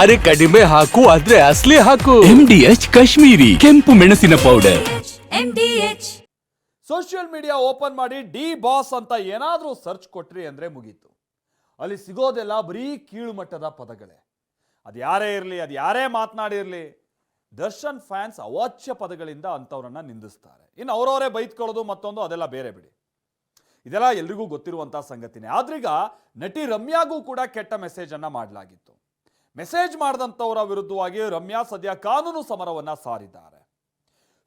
ಅರೆ ಕಡಿಮೆ ಹಾಕು ಆದ್ರೆ ಅಸ್ಲಿ ಹಾಕು. ಎಂ ಡಿ ಎಚ್ ಕಾಶ್ಮೀರಿ ಕೆಂಪು ಮೆಣಸಿನ ಪೌಡರ್ ಸೋಷಿಯಲ್ ಮೀಡಿಯಾ ಓಪನ್ ಮಾಡಿ ಡಿ ಬಾಸ್ ಅಂತ ಏನಾದರೂ ಸರ್ಚ್ ಕೊಟ್ರಿ ಅಂದರೆ ಮುಗೀತು. ಅಲ್ಲಿ ಸಿಗೋದೆಲ್ಲ ಬರೀ ಕೀಳು ಮಟ್ಟದ ಪದಗಳೇ. ಅದು ಯಾರೇ ಇರಲಿ ಅದು ಯಾರೇ ಮಾತನಾಡಿರಲಿ ದರ್ಶನ್ ಫ್ಯಾನ್ಸ್ ಅವಾಚ್ಯ ಪದಗಳಿಂದ ಅಂಥವ್ರನ್ನ ನಿಂದಿಸ್ತಾರೆ. ಇನ್ನು ಅವರವರೇ ಬೈತ್ಕೊಳ್ಳೋದು ಮತ್ತೊಂದು ಅದೆಲ್ಲ ಬೇರೆ ಬಿಡಿ. ಇದೆಲ್ಲ ಎಲ್ರಿಗೂ ಗೊತ್ತಿರುವಂಥ ಸಂಗತಿನೇ. ಆದ್ರೀಗ ನಟಿ ರಮ್ಯಾಗೂ ಕೂಡ ಕೆಟ್ಟ ಮೆಸೇಜನ್ನು ಮಾಡಲಾಗಿತ್ತು. ಮೆಸೇಜ್ ಮಾಡಿದಂಥವರ ವಿರುದ್ಧವಾಗಿ ರಮ್ಯಾ ಸದ್ಯ ಕಾನೂನು ಸಮರವನ್ನು ಸಾರಿದ್ದಾರೆ.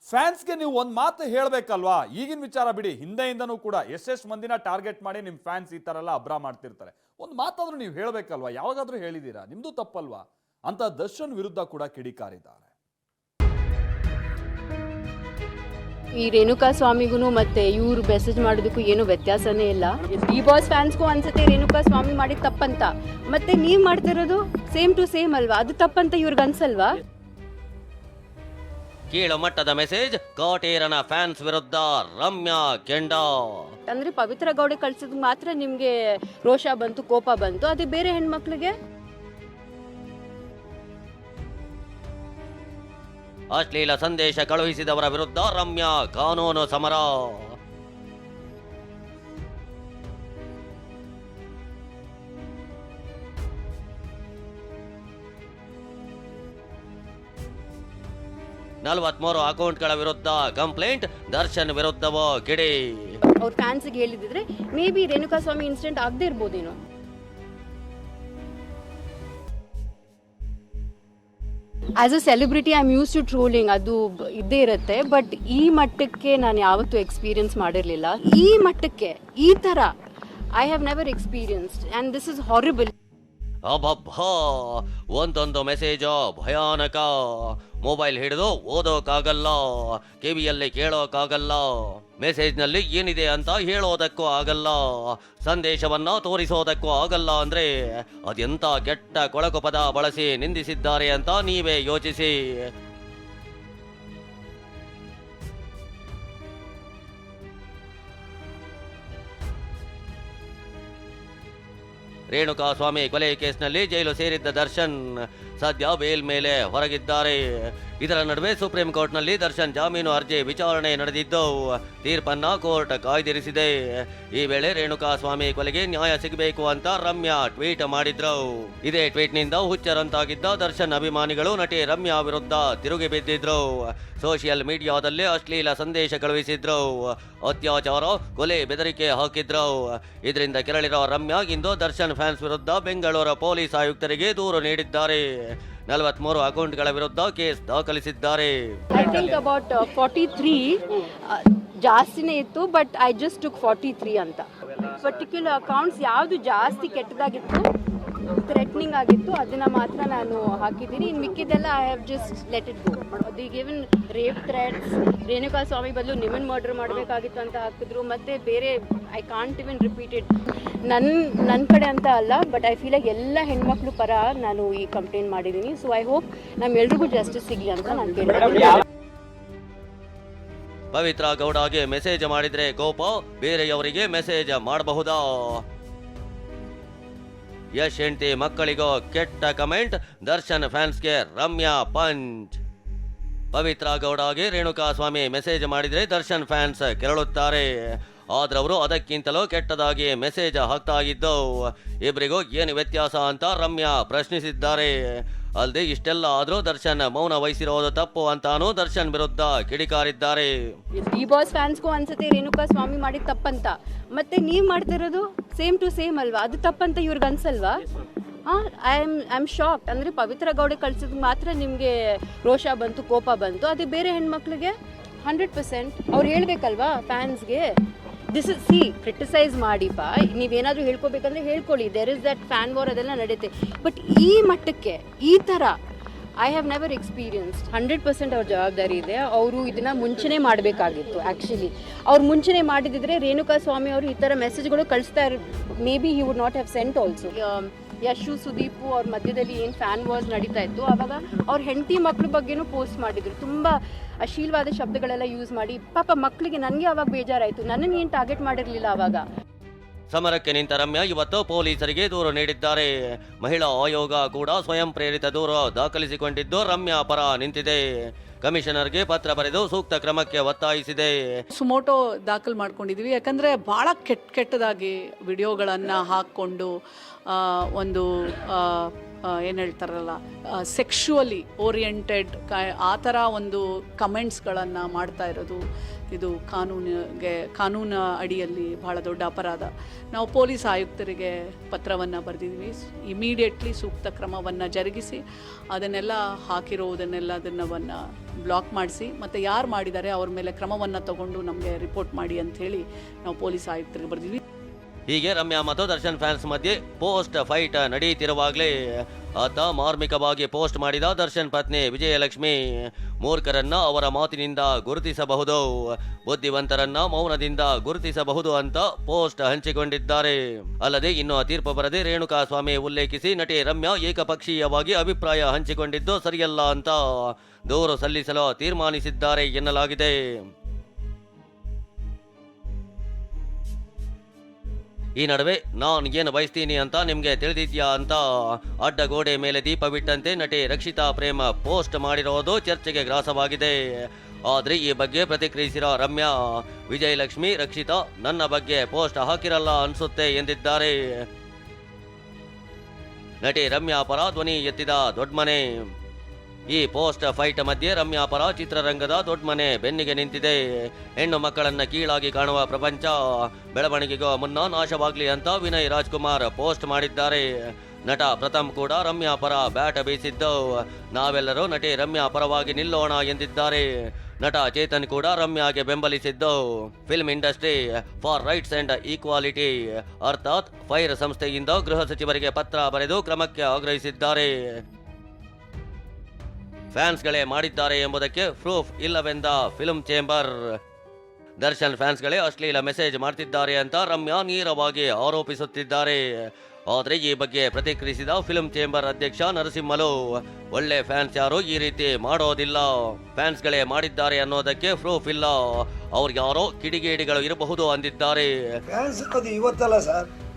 ಫ್ಯಾನ್ಸ್ಗೆ ನೀವು ಒಂದು ಮಾತು ಹೇಳಬೇಕಲ್ವಾ? ಈಗಿನ ವಿಚಾರ ಬಿಡಿ. ಹಿಂದೆಯಿಂದನೂ ಕೂಡ ಎಷ್ಟೆಷ್ಟು ಮಂದಿನ ಟಾರ್ಗೆಟ್ ಮಾಡಿ ನಿಮ್ಮ ಫ್ಯಾನ್ಸ್ ಈ ಥರ ಎಲ್ಲ ಅಬ್ರ ಮಾಡ್ತಿರ್ತಾರೆ. ಒಂದು ಮಾತಾದರೂ ನೀವು ಹೇಳಬೇಕಲ್ವಾ? ಯಾವಾಗಾದರೂ ಹೇಳಿದ್ದೀರಾ ನಿಮ್ಮದು ತಪ್ಪಲ್ವಾ? ಅಂತ ದರ್ಶನ್ ವಿರುದ್ಧ ಕೂಡ ಕಿಡಿಕಾರಿದ್ದಾರೆ. ಈ ರೇಣುಕಾ ಸ್ವಾಮಿಗೂ ಮತ್ತೆ ಇವ್ರು ಮೆಸೇಜ್ ಮಾಡೋದಕ್ಕೂ ಏನು ವ್ಯತ್ಯಾಸನೇ ಇಲ್ಲ. ಡಿ ಬಾಸ್ ಫ್ಯಾನ್ಸ್ಗೂ ಅನ್ಸುತ್ತೆ ರೇಣುಕಾ ಸ್ವಾಮಿ ಮಾಡಿದ ತಪ್ಪಂತ. ಮತ್ತೆ ನೀವು ಮಾಡ್ತಿರೋದು ಸೇಮ್ ಟು ಸೇಮ್ ಅಲ್ವಾ? ಅದು ತಪ್ಪಂತ ಇವ್ರಿಗೆ ಅನ್ಸಲ್ವಾ? ಕೀಳು ಮಟ್ಟದ ಮೆಸೇಜ್ ಕಾಟೇರನ ಫ್ಯಾನ್ಸ್ ವಿರುದ್ಧ ರಮ್ಯಾ ಕೆಂಡ. ಅಂದ್ರೆ ಪವಿತ್ರ ಗೌಡೆ ಕಳ್ಸಿದ್ ಮಾತ್ರ ನಿಮ್ಗೆ ರೋಷ ಬಂತು ಕೋಪ ಬಂತು ಅದೇ ಬೇರೆ ಹೆಣ್ಮಕ್ಳಿಗೆ? ಅಶ್ಲೀಲ ಸಂದೇಶ ಕಳುಹಿಸಿದವರ ವಿರುದ್ಧ ರಮ್ಯ ಕಾನೂನು ಸಮರ. ನಲವತ್ಮೂರು ಅಕೌಂಟ್ಗಳ ವಿರುದ್ಧ ಕಂಪ್ಲೇಂಟ್, ದರ್ಶನ್ ವಿರುದ್ಧವೋ ಕಿಡಿ? ಅವ್ರ ಫ್ಯಾನ್ಸ್ಗೆ ಹೇಳಿದಿದ್ರೆ may be Renuka Swamy incident ಆಗದೆ ಇರ್ಬೋದೇನೋ? As a celebrity I am use to trolling ಅದು ಇದ್ದೇ ಇರುತ್ತೆ. ಬಟ್ ಈ ಮಟ್ಟಕ್ಕೆ ನಾನು ಯಾವತ್ತೂ ಎಕ್ಸ್ಪೀರಿಯನ್ಸ್ ಮಾಡಿರಲಿಲ್ಲ. ಈ ಮಟ್ಟಕ್ಕೆ, ಈ ಥರ I have never experienced and this is horrible ಅಬ್ಬಬ್ಬಾ, ಒಂದೊಂದು ಮೆಸೇಜು ಭಯಾನಕ. ಮೊಬೈಲ್ ಹಿಡಿದು ಓದೋಕ್ಕಾಗಲ್ಲ ಕಿವಿಯಲ್ಲಿ ಕೇಳೋಕ್ಕಾಗಲ್ಲ ಮೆಸೇಜ್ನಲ್ಲಿ ಏನಿದೆ ಅಂತ ಹೇಳೋದಕ್ಕೂ ಆಗಲ್ಲ, ಸಂದೇಶವನ್ನ ತೋರಿಸೋದಕ್ಕೂ ಆಗಲ್ಲ ಅಂದ್ರೆ ಅದೆಂಥ ಕೆಟ್ಟ ಕೊಳಕು ಪದ ಬಳಸಿ ನಿಂದಿಸಿದ್ದಾರೆ ಅಂತ ನೀವೇ ಯೋಚಿಸಿ. ರೇಣುಕಾ ಸ್ವಾಮಿ ಕೊಲೆ ಕೇಸ್ನಲ್ಲಿ ಜೈಲು ಸೇರಿದ್ದ ದರ್ಶನ್ ಸದ್ಯ ಬೇಲ್ ಮೇಲೆ ಹೊರಗಿದ್ದಾರೆ. ಇದರ ನಡುವೆ ಸುಪ್ರೀಂ ಕೋರ್ಟ್ನಲ್ಲಿ ದರ್ಶನ್ ಜಾಮೀನು ಅರ್ಜಿ ವಿಚಾರಣೆ ನಡೆದಿದ್ದು, ತೀರ್ಪನ್ನ ಕೋರ್ಟ್ ಕಾಯ್ದಿರಿಸಿದೆ. ಈ ವೇಳೆ ರೇಣುಕಾ ಸ್ವಾಮಿ ಕೊಲೆಗೆ ನ್ಯಾಯ ಸಿಗಬೇಕು ಅಂತ ರಮ್ಯಾ ಟ್ವೀಟ್ ಮಾಡಿದ್ರು. ಇದೇ ಟ್ವೀಟ್ನಿಂದ ಹುಚ್ಚರಂತಾಗಿದ್ದ ದರ್ಶನ್ ಅಭಿಮಾನಿಗಳು ನಟಿ ರಮ್ಯಾ ವಿರುದ್ಧ ತಿರುಗಿ ಬಿದ್ದಿದ್ರು. ಸೋಷಿಯಲ್ ಮೀಡಿಯಾದಲ್ಲಿ ಅಶ್ಲೀಲ ಸಂದೇಶ ಕಳುಹಿಸಿದ್ರು. ಅತ್ಯಾಚಾರ, ಕೊಲೆ, ಬೆದರಿಕೆ ಹಾಕಿದ್ರು. ಇದರಿಂದ ಕೆರಳಿರೋ ರಮ್ಯಾ ಇಂದು ದರ್ಶನ್ ಫ್ಯಾನ್ಸ್ ವಿರುದ್ಧ ಬೆಂಗಳೂರು ಪೊಲೀಸ್ ಆಯುಕ್ತರಿಗೆ ದೂರು ನೀಡಿದ್ದಾರೆ. ನಲವತ್ಮೂರು ಅಕೌಂಟ್ಗಳ ವಿರುದ್ಧ ಕೇಸ್ ದಾಖಲಿಸಿದ್ದಾರೆ. ಫಾರ್ಟಿ ತ್ರೀ ಜಾಸ್ತಿನೇ ಇತ್ತು but I just took forty three ಅಂತ. ಪರ್ಟಿಕ್ಯುಲರ್ ಅಕೌಂಟ್ಸ್ ಯಾವುದು ಜಾಸ್ತಿ ಕೆಟ್ಟದಾಗಿತ್ತು? ಥ್ರೆಟ್ನಿಂಗ್ ಆಗಿತ್ತು ಅದನ್ನು ಮಾತ್ರ ನಾನು ಹಾಕಿದ್ದೀನಿ. ಇನ್ನು ಮಿಕ್ಕಿದ್ದೆಲ್ಲ I have just let it go ಈಗ even rape threats Renuka Swamy ಬದಲು ನಿಮನ್ ಮರ್ಡರ್ ಮಾಡಬೇಕಾಗಿತ್ತು ಅಂತ ಹಾಕಿದ್ರು. ಮತ್ತು ಬೇರೆ ಐ ಕಾಂಟ್ ಇವನ್ ರಿಪೀಟೆಡ್ ನನ್ನ ನನ್ನ ಕಡೆ ಅಂತ ಅಲ್ಲ ಬಟ್ ಐ ಫೀಲ್ ಆಗಿ ಎಲ್ಲ ಹೆಣ್ಮಕ್ಳು ಪರ ನಾನು ಈ ಕಂಪ್ಲೇಂಟ್ ಮಾಡಿದ್ದೀನಿ. ಸೊ ಐ ಹೋಪ್ ನಮ್ಮೆಲ್ರಿಗೂ ಜಸ್ಟಿಸ್ ಸಿಗಲಿ ಅಂತ ನಾನು ಕೇಳ್ತೀನಿ. ಪವಿತ್ರ ಗೌಡಗೆ ಮೆಸೇಜ್ ಮಾಡಿದ್ರೆ ಗೋಪ ಬೇರೆಯವರಿಗೆ ಮೆಸೇಜ್ ಮಾಡಬಹುದಾ? ಯಶ್ ಹೆಂಡತಿ ಮಕ್ಕಳಿಗೋ ಕೆಟ್ಟ ಕಮೆಂಟ್, ದರ್ಶನ್ ಫ್ಯಾನ್ಸ್ಗೆ ರಮ್ಯಾ ಪಂಚ್. ಪವಿತ್ರ ಗೌಡಗೆ ರೇಣುಕಾ ಸ್ವಾಮಿ ಮೆಸೇಜ್ ಮಾಡಿದರೆ ದರ್ಶನ್ ಫ್ಯಾನ್ಸ್ ಕೆರಳುತ್ತಾರೆ. ಆದ್ರೆ ಅವರು ಅದಕ್ಕಿಂತಲೂ ಕೆಟ್ಟದಾಗಿ ಮೆಸೇಜ್ ಹಾಕ್ತಾ ಇದ್ದವು. ಇಬ್ಬರಿಗೂ ಏನು ವ್ಯತ್ಯಾಸ ಅಂತ ರಮ್ಯಾ ಪ್ರಶ್ನಿಸಿದ್ದಾರೆ. ಅಲ್ಲದೆ ಇಷ್ಟೆಲ್ಲ ಆದರೂ ದರ್ಶನ್ ಮೌನ ವಹಿಸಿರೋದು ತಪ್ಪು ಅಂತಾನೂ ದರ್ಶನ್ ವಿರುದ್ಧ ಕಿಡಿಕಾರಿದ್ದಾರೆ. ಡಿ ಬಾಸ್ ಫ್ಯಾನ್ಸ್ಗೂ ಅನ್ಸುತ್ತೆ ರೇಣುಕಾ ಸ್ವಾಮಿ ಮಾಡಿದ ತಪ್ಪಂತ. ಮತ್ತೆ ನೀವು ಮಾಡ್ತಿರೋದು ಸೇಮ್ ಟು ಸೇಮ್ ಅಲ್ವಾ? ಅದು ತಪ್ಪಂತ ಇವ್ರಿಗೆ ಅನ್ಸಲ್ವಾ? ಹಾಂ I am I am shock ಅಂದರೆ ಪವಿತ್ರ ಗೌಡೆ ಕಳ್ಸಿದ್ ಮಾತ್ರ ನಿಮಗೆ ರೋಷ ಬಂತು, ಕೋಪ ಬಂತು. ಅದೇ ಬೇರೆ ಹೆಣ್ಮಕ್ಳಿಗೆ ಹಂಡ್ರೆಡ್ ಪರ್ಸೆಂಟ್ ಅವ್ರು ಹೇಳ್ಬೇಕಲ್ವಾ ಫ್ಯಾನ್ಸ್ಗೆ? ದಿಸ್ ಇಸ್ ಸಿ ಕ್ರಿಟಿಸೈಸ್ ಮಾಡಿಪ್ಪ ನೀವೇನಾದರೂ ಹೇಳ್ಕೊಬೇಕಂದ್ರೆ ಹೇಳ್ಕೊಳ್ಳಿ. There is that fan war ಅದೆಲ್ಲ ನಡೆಯುತ್ತೆ. ಬಟ್ ಈ ಮಟ್ಟಕ್ಕೆ, ಈ ಥರ I have never experienced hundred percent ಅವ್ರ ಜವಾಬ್ದಾರಿ ಇದೆ. ಅವರು ಇದನ್ನು ಮುಂಚೆನೇ ಮಾಡಬೇಕಾಗಿತ್ತು ಆ್ಯಕ್ಚುಲಿ ಅವ್ರು ಮುಂಚೆನೇ ಮಾಡಿದಿದ್ರೆ ರೇಣುಕಾ ಸ್ವಾಮಿ ಅವರು ಈ ಥರ ಮೆಸೇಜ್ಗಳು ಕಳಿಸ್ತಾ ಇರ್ may be he would not have sent also Yashu, Sudeep ಅವ್ರ ಮಧ್ಯದಲ್ಲಿ ಏನು ಫ್ಯಾನ್ ವಾರ್ಸ್ ನಡೀತಾ ಇತ್ತು ಆವಾಗ ಅವ್ರ ಹೆಂಡತಿ ಮಕ್ಕಳ ಬಗ್ಗೆನೂ ಪೋಸ್ಟ್ ಮಾಡಿದರು. ತುಂಬ ಅಶೀಲವಾದ ಶಬ್ದಗಳೆಲ್ಲ ಯೂಸ್ ಮಾಡಿ, ಪಾಪ ಮಕ್ಕಳಿಗೆ ನನಗೆ ಆವಾಗ ಬೇಜಾರಾಯಿತು ನನ್ನನ್ನು ಏನು ಟಾರ್ಗೆಟ್ ಮಾಡಿರಲಿಲ್ಲ ಆವಾಗ ಸಮರಕ್ಕೆ ನಿಂತ ರಮ್ಯಾ ಇವತ್ತು ಪೊಲೀಸರಿಗೆ ದೂರು ನೀಡಿದ್ದಾರೆ. ಮಹಿಳಾ ಆಯೋಗ ಕೂಡ ಸ್ವಯಂ ಪ್ರೇರಿತ ದೂರು ದಾಖಲಿಸಿಕೊಂಡಿದ್ದು ರಮ್ಯಾ ಪರ ನಿಂತಿದೆ. ಕಮಿಷನರ್ಗೆ ಪತ್ರ ಬರೆದು ಸೂಕ್ತ ಕ್ರಮಕ್ಕೆ ಒತ್ತಾಯಿಸಿದೆ. ಸುಮೋಟೋ ದಾಖಲು ಮಾಡ್ಕೊಂಡಿದ್ದೀವಿ ಯಾಕಂದರೆ ಭಾಳ ಕೆಟ್ಟ ಕೆಟ್ಟದಾಗಿ ವಿಡಿಯೋಗಳನ್ನು ಹಾಕ್ಕೊಂಡು ಒಂದು ಏನು ಹೇಳ್ತಾರಲ್ಲ ಸೆಕ್ಷುವಲಿ ಓರಿಯೆಂಟೆಡ್ ಆ ಥರ ಒಂದು ಕಮೆಂಟ್ಸ್ಗಳನ್ನು ಮಾಡ್ತಾ ಇರೋದು. ಇದು ಕಾನೂನಿಗೆ, ಕಾನೂನ ಅಡಿಯಲ್ಲಿ ಭಾಳ ದೊಡ್ಡ ಅಪರಾಧ. ನಾವು ಪೊಲೀಸ್ ಆಯುಕ್ತರಿಗೆ ಪತ್ರವನ್ನು ಬರೆದಿದ್ವಿ. ಇಮಿಡಿಯೇಟ್ಲಿ ಸೂಕ್ತ ಕ್ರಮವನ್ನು ಜರುಗಿಸಿ, ಅದನ್ನೆಲ್ಲ ಹಾಕಿರೋದನ್ನೆಲ್ಲ ಅದನ್ನವನ್ನು ಬ್ಲಾಕ್ ಮಾಡಿಸಿ, ಮತ್ತು ಯಾರು ಮಾಡಿದ್ದಾರೆ ಅವ್ರ ಮೇಲೆ ಕ್ರಮವನ್ನು ತಗೊಂಡು ನಮಗೆ ರಿಪೋರ್ಟ್ ಮಾಡಿ ಅಂಥೇಳಿ ನಾವು ಪೊಲೀಸ್ ಆಯುಕ್ತರಿಗೆ ಬರೆದಿದ್ವಿ. ಹೀಗೆ ರಮ್ಯಾ ಮತ್ತು ದರ್ಶನ್ ಫ್ಯಾನ್ಸ್ ಮಧ್ಯೆ ಪೋಸ್ಟ್ ಫೈಟ್ ನಡೆಯುತ್ತಿರುವಾಗಲೇ ಆತ ಮಾರ್ಮಿಕವಾಗಿ ಪೋಸ್ಟ್ ಮಾಡಿದ ದರ್ಶನ್ ಪತ್ನಿ ವಿಜಯಲಕ್ಷ್ಮಿ ಮೂರ್ಖರನ್ನ ಅವರ ಮಾತಿನಿಂದ ಗುರುತಿಸಬಹುದು, ಬುದ್ಧಿವಂತರನ್ನ ಮೌನದಿಂದ ಗುರುತಿಸಬಹುದು ಅಂತ ಪೋಸ್ಟ್ ಹಂಚಿಕೊಂಡಿದ್ದಾರೆ. ಅಲ್ಲದೆ ಇನ್ನು ತೀರ್ಪು ಬರದೆ ರೇಣುಕಾ ಸ್ವಾಮಿ ಉಲ್ಲೇಖಿಸಿ ನಟಿ ರಮ್ಯಾ ಏಕಪಕ್ಷೀಯವಾಗಿ ಅಭಿಪ್ರಾಯ ಹಂಚಿಕೊಂಡಿದ್ದು ಸರಿಯಲ್ಲ ಅಂತ ದೂರು ಸಲ್ಲಿಸಲು ತೀರ್ಮಾನಿಸಿದ್ದಾರೆ ಎನ್ನಲಾಗಿದೆ. ಈ ನಡುವೆ ನಾನು ಏನು ಬಯಸ್ತೀನಿ ಅಂತ ನಿಮಗೆ ತಿಳಿದಿದ್ಯಾ ಅಂತ ಅಡ್ಡ ಗೋಡೆ ಮೇಲೆ ದೀಪ ಬಿಟ್ಟಂತೆ ನಟಿ ರಕ್ಷಿತಾ ಪ್ರೇಮ ಪೋಸ್ಟ್ ಮಾಡಿರೋದು ಚರ್ಚೆಗೆ ಗ್ರಾಸವಾಗಿದೆ. ಆದರೆ ಈ ಬಗ್ಗೆ ಪ್ರತಿಕ್ರಿಯಿಸಿರೋ ರಮ್ಯಾ, ವಿಜಯಲಕ್ಷ್ಮಿ, ರಕ್ಷಿತಾ, ನನ್ನ ಬಗ್ಗೆ ಪೋಸ್ಟ್ ಹಾಕಿರಲ್ಲ ಅನಿಸುತ್ತೆ ಎಂದಿದ್ದಾರೆ. ನಟಿ ರಮ್ಯಾ ಪರ ಧ್ವನಿ ಎತ್ತಿದ ದೊಡ್ಮನೆ ಈ ಪೋಸ್ಟ್ ಫೈಟ್ ಮಧ್ಯೆ ರಮ್ಯಾ ಪರ ಚಿತ್ರರಂಗದ ದೊಡ್ಡ ಮನೆ ಬೆನ್ನಿಗೆ ನಿಂತಿದೆ. ಹೆಣ್ಣು ಮಕ್ಕಳನ್ನ ಕೀಳಾಗಿ ಕಾಣುವ ಪ್ರಪಂಚ ಬೆಳವಣಿಗೆಗೂ ಮುನ್ನ ನಾಶವಾಗ್ಲಿ ಅಂತ ವಿನಯ್ ರಾಜ್ಕುಮಾರ್ ಪೋಸ್ಟ್ ಮಾಡಿದ್ದಾರೆ. ನಟ ಪ್ರಥಮ್ ಕೂಡ ರಮ್ಯಾ ಪರ ಬ್ಯಾಟ್ ಬೀಸಿದ್ದು. ನಾವೆಲ್ಲರೂ ನಟಿ ರಮ್ಯಾ ಪರವಾಗಿ ನಿಲ್ಲೋಣ ಎಂದಿದ್ದಾರೆ. ನಟ ಚೇತನ್ ಕೂಡ ರಮ್ಯಾಗೆ ಬೆಂಬಲಿಸಿದ್ದು. Film industry for rights and equality ಅರ್ಥಾತ್ ಫೈರ್ ಸಂಸ್ಥೆಯಿಂದ ಗೃಹ ಸಚಿವರಿಗೆ ಪತ್ರ ಬರೆದು ಕ್ರಮಕ್ಕೆ ಆಗ್ರಹಿಸಿದ್ದಾರೆ. ಫ್ಯಾನ್ಸ್ಗಳೇ ಮಾಡಿದ್ದಾರೆ ಎಂಬುದಕ್ಕೆ ಪ್ರೂಫ್ ಇಲ್ಲವೆಂದ ಫಿಲ್ಮ್ ಚೇಂಬರ್. ದರ್ಶನ್ ಫ್ಯಾನ್ಸ್ಗಳೇ ಅಶ್ಲೀಲ ಮೆಸೇಜ್ ಮಾಡ್ತಿದ್ದಾರೆ ಅಂತ ರಮ್ಯಾ ನೇರವಾಗಿ ಆರೋಪಿಸುತ್ತಿದ್ದಾರೆ. ಆದರೆ ಈ ಬಗ್ಗೆ ಪ್ರತಿಕ್ರಿಯಿಸಿದ ಫಿಲ್ಮ್ ಚೇಂಬರ್ ಅಧ್ಯಕ್ಷ ನರಸಿಂಹಲು, ಒಳ್ಳೆ ಫ್ಯಾನ್ಸ್ ಯಾರು ಈ ರೀತಿ ಮಾಡೋದಿಲ್ಲ, ಫ್ಯಾನ್ಸ್ಗಳೇ ಮಾಡಿದ್ದಾರೆ ಅನ್ನೋದಕ್ಕೆ ಪ್ರೂಫ್ ಇಲ್ಲ ಅವ್ರಿಗೆ ಯಾರೋ ಕಿಡಿಗೇಡಿಗಳು ಇರಬಹುದು ಅಂದಿದ್ದಾರೆ. ಫ್ಯಾನ್ಸ್ ಇವತ್ತಲ್ಲ ಸರ್.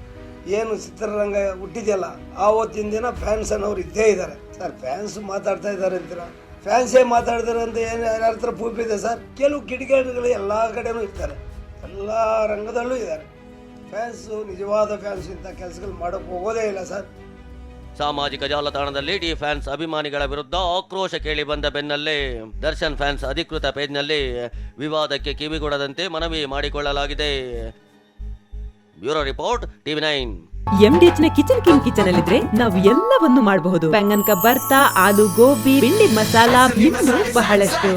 ಏನು ಚಿತ್ರರಂಗ ಹುಟ್ಟಿದೆಯಲ್ಲ, ಆವತ್ತಿನ ದಿನ ಫ್ಯಾನ್ಸ್ ಅನ್ನೋರು ಇದ್ದೇ ಇದ್ದಾರೆ. ಸರ್ ಫ್ಯಾನ್ಸ್ ಮಾತಾಡ್ತಾ ಇದ್ದಾರೆ ಅಂತೀರಾ? ಫ್ಯಾನ್ಸೇ ಮಾತಾಡಿದಾರೆ ಅಂತ ಏನು ಯಾರ ಹತ್ರ ಇದೆ ಸರ್? ಕೆಲವು ಕಿಟಕಿಗಳು ಎಲ್ಲ ಕಡೆನೂ ಇರ್ತಾರೆ. ಎಲ್ಲ ರಂಗದಲ್ಲೂ ಇದ್ದಾರೆ. ಫ್ಯಾನ್ಸು ನಿಜವಾದ ಫ್ಯಾನ್ಸ್ ಇಂಥ ಕೆಲಸಗಳು ಮಾಡೋಕ್ಕೆ ಹೋಗೋದೇ ಇಲ್ಲ ಸರ್. ಸಾಮಾಜಿಕ ಜಾಲತಾಣದಲ್ಲಿ ಡಿ ಫ್ಯಾನ್ಸ್ ಅಭಿಮಾನಿಗಳ ವಿರುದ್ಧ ಆಕ್ರೋಶ ಕೇಳಿ ಬಂದ ಬೆನ್ನಲ್ಲೇ, ದರ್ಶನ್ ಫ್ಯಾನ್ಸ್ ಅಧಿಕೃತ ಪೇಜ್ನಲ್ಲಿ ವಿವಾದಕ್ಕೆ ಕಿವಿಗೊಡದಂತೆ ಮನವಿ ಮಾಡಿಕೊಳ್ಳಲಾಗಿದೆ. Bureau report TV nine. ಎಂಡಿಎಚ್ನ kitchen king kitchen ಅಲ್ಲಿದ್ರೆ ನಾವು ಎಲ್ಲವನ್ನು ಮಾಡಬಹುದು. ಬೆಂಗನ್ಕ ಬರ್ತಾ ಆಲೂ ಗೋಬಿ ಬೆಂಡಿ ಮಸಾಲಾ ಇನ್ನೂ ಬಹಳಷ್ಟು.